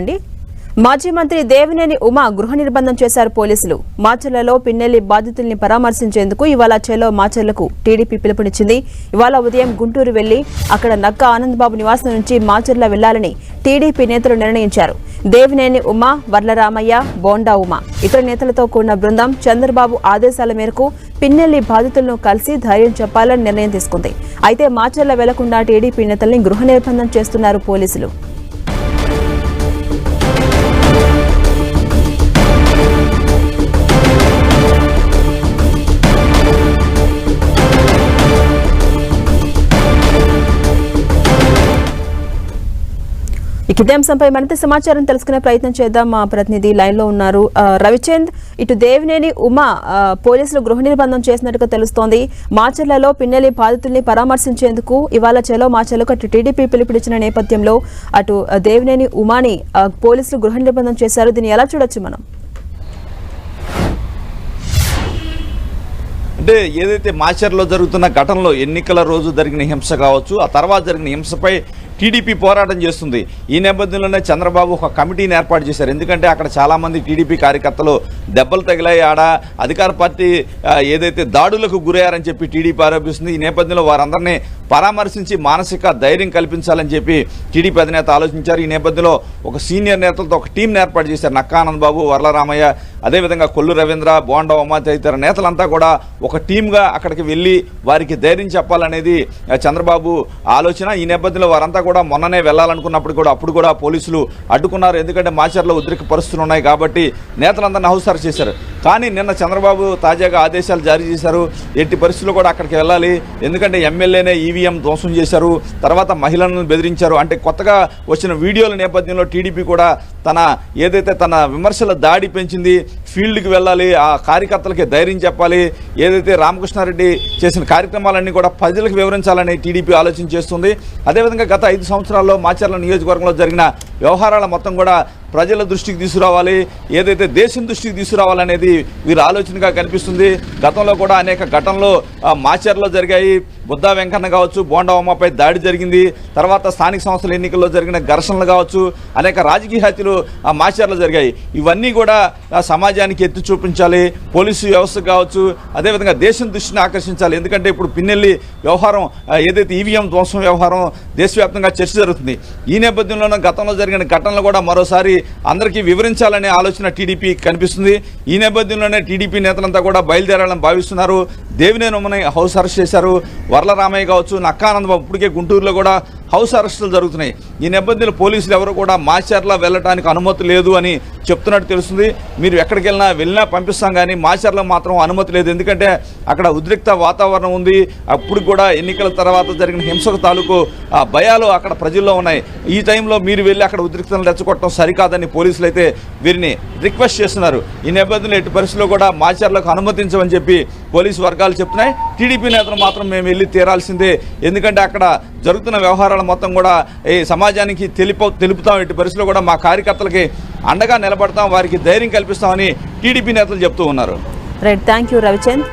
అండి. మాజీ మంత్రి దేవినేని ఉమా గృహ నిర్బంధం చేశారు పోలీసులు. మాచర్లలో పిన్నెల్లి బాధితుల్ని పరామర్శించేందుకు ఇవాళ చెలో మాచర్లకు టీడీపీ పిలుపునిచ్చింది. ఇవాళ ఉదయం గుంటూరు వెళ్ళి అక్కడ నక్క ఆనందబాబు నివాసం నుంచి మాచర్ల వెళ్ళాలని టీడీపీ నేతలు నిర్ణయించారు. దేవినేని ఉమా వర్లరామయ్య బోండా ఉమా ఇతర నేతలతో కూడిన బృందం చంద్రబాబు ఆదేశాల మేరకు పిన్నెల్లి బాధితులను కలిసి ధైర్యం చెప్పాలని నిర్ణయం తీసుకుంది. అయితే మాచర్ల వెళ్ళకుండా టీడీపీ నేతల్ని గృహ నిర్బంధం చేస్తున్నారు పోలీసులు. ఇక ఇదే అంశంపై మరింత సమాచారం తెలుసుకునే ప్రయత్నం చేద్దాం. మా ప్రతినిధి లైన్లో ఉన్నారు రవిచంద్ ఇటు దేవినేని ఉమా పోలీసులు గృహ నిర్బంధం చేసినట్టుగా తెలుస్తోంది. మాచర్లలో పిన్నెలి బాధితుల్ని పరామర్శించేందుకు ఇవాళ చెలో మాచర్లకు అటు టీడీపీ పిలుపునిచ్చిన నేపథ్యంలో అటు దేవినేని ఉమాని పోలీసులు గృహ నిర్బంధం చేశారు. దీన్ని ఎలా చూడొచ్చు మనం? అంటే ఏదైతే మాచర్లో జరుగుతున్న ఘటనలో ఎన్నికల రోజు జరిగిన హింస కావచ్చు ఆ తర్వాత జరిగిన హింసపై టీడీపీ పోరాటం చేస్తుంది. ఈ నేపథ్యంలోనే చంద్రబాబు ఒక కమిటీని ఏర్పాటు చేశారు. ఎందుకంటే అక్కడ చాలామంది టీడీపీ కార్యకర్తలు దెబ్బలు తగిలాయి ఆడ అధికార పార్టీ ఏదైతే దాడులకు గురయ్యారని చెప్పి టీడీపీ ఆరోపిస్తుంది. ఈ నేపథ్యంలో వారందరినీ పరామర్శించి మానసిక ధైర్యం కల్పించాలని చెప్పి టీడీపీ అధినేత ఆలోచించారు. ఈ నేపథ్యంలో ఒక సీనియర్ నేతలతో ఒక టీంని ఏర్పాటు చేశారు నక్కానంద్ బాబు వరలరామయ్య అదేవిధంగా కొల్లు రవీంద్ర బోండవమ్మ తదితర నేతలంతా కూడా ఒక టీంగా అక్కడికి వెళ్ళి వారికి ధైర్యం చెప్పాలనేది చంద్రబాబు ఆలోచన. ఈ నేపథ్యంలో వారంతా కూడా మొన్ననే వెళ్ళాలనుకున్నప్పుడు కూడా అప్పుడు కూడా పోలీసులు అడ్డుకున్నారు. ఎందుకంటే మాచర్లో ఉద్రిక పరిస్థితులు ఉన్నాయి కాబట్టి నేతలందరినీ హౌసారు చేశారు. కానీ నిన్న చంద్రబాబు తాజాగా ఆదేశాలు జారీ చేశారు. ఎట్టి పరిస్థితుల్లో కూడా అక్కడికి వెళ్ళాలి. ఎందుకంటే ఎమ్మెల్యేనే ఈవీఎం ధ్వంసం చేశారు. తర్వాత మహిళలను బెదిరించారు. అంటే కొత్తగా వచ్చిన వీడియోల నేపథ్యంలో టీడీపీ కూడా తన ఏదైతే తన విమర్శల దాడి పెంచింది ఫీల్డ్కి వెళ్ళాలి ఆ కార్యకర్తలకి ధైర్యం చెప్పాలి. ఏదైతే రామకృష్ణారెడ్డి చేసిన కార్యక్రమాలన్నీ కూడా ప్రజలకు వివరించాలని టీడీపీ ఆలోచన చేస్తుంది. అదేవిధంగా గత ఐదు సంవత్సరాల్లో మాచర్ల నియోజకవర్గంలో జరిగిన వ్యవహారాల మొత్తం కూడా ప్రజల దృష్టికి తీసుకురావాలి. ఏదైతే దేశం దృష్టికి తీసుకురావాలనేది వీరి ఆలోచనగా కనిపిస్తుంది. గతంలో కూడా అనేక ఘటనలు మాచర్లో జరిగాయి. బుద్ధా వెంకన్న కావచ్చు బోండావమ్మపై దాడి జరిగింది. తర్వాత స్థానిక సంస్థల ఎన్నికల్లో జరిగిన ఘర్షణలు కావచ్చు అనేక రాజకీయ హత్యలు మాచర్లో జరిగాయి. ఇవన్నీ కూడా సమాజానికి ఎత్తి చూపించాలి. పోలీసు వ్యవస్థ కావచ్చు అదేవిధంగా దేశం దృష్టిని ఆకర్షించాలి. ఎందుకంటే ఇప్పుడు పిన్నెల్లి వ్యవహారం ఏదైతే ఈవీఎం ధ్వంసం వ్యవహారం దేశవ్యాప్తంగా చర్చ జరుగుతుంది. ఈ నేపథ్యంలోనే గతంలో జరిగిన ఘటనలు కూడా మరోసారి అందరికీ వివరించాలనే ఆలోచన టీడీపీ కనిపిస్తుంది. ఈ నేపథ్యంలోనే టీడీపీ నేతలంతా కూడా బయలుదేరాలని భావిస్తున్నారు. దేవినేనుమని హౌస్ అరెస్ట్ చేశారు. వరలరామయ్య కావచ్చు నక్కానందబాబు ఇప్పటికే గుంటూరులో కూడా హౌస్ అరెస్టులు జరుగుతున్నాయి. ఈ నేపథ్యంలో పోలీసులు ఎవరు కూడా మాచర్ల వెళ్ళడానికి అనుమతి లేదు అని చెప్తున్నట్టు తెలుస్తుంది. మీరు ఎక్కడికి వెళ్ళినా వెళ్ళినా పంపిస్తాం కానీ మాచర్లకు మాత్రం అనుమతి లేదు. ఎందుకంటే అక్కడ ఉద్రిక్త వాతావరణం ఉంది. అప్పుడు కూడా ఎన్నికల తర్వాత జరిగిన హింసకు తాలూకు ఆ భయాలు అక్కడ ప్రజల్లో ఉన్నాయి. ఈ టైంలో మీరు వెళ్ళి అక్కడ ఉద్రిక్తలను రెచ్చగొట్టడం సరికాదని పోలీసులు అయితే వీరిని రిక్వెస్ట్ చేస్తున్నారు. ఈ నేపథ్యంలో ఎట్టి పరిస్థితుల్లో కూడా మాచర్లకు అనుమతించమని చెప్పి పోలీసు వర్గాలు చెప్తున్నాయి. టీడీపీ నేతలు మాత్రం మేము వెళ్ళి తీరాల్సిందే. ఎందుకంటే అక్కడ జరుగుతున్న వ్యవహారాలు మొత్తం కూడా ఈ సమాజానికి తెలిప తెలుపుతాం. ఇటు పరిస్థితుల్లో కూడా మా కార్యకర్తలకి అండగా నిలబడతాం. వారికి ధైర్యం కల్పిస్తామని టీడీపీ నేతలు చెప్తూ ఉన్నారు. Right thank you Ravichand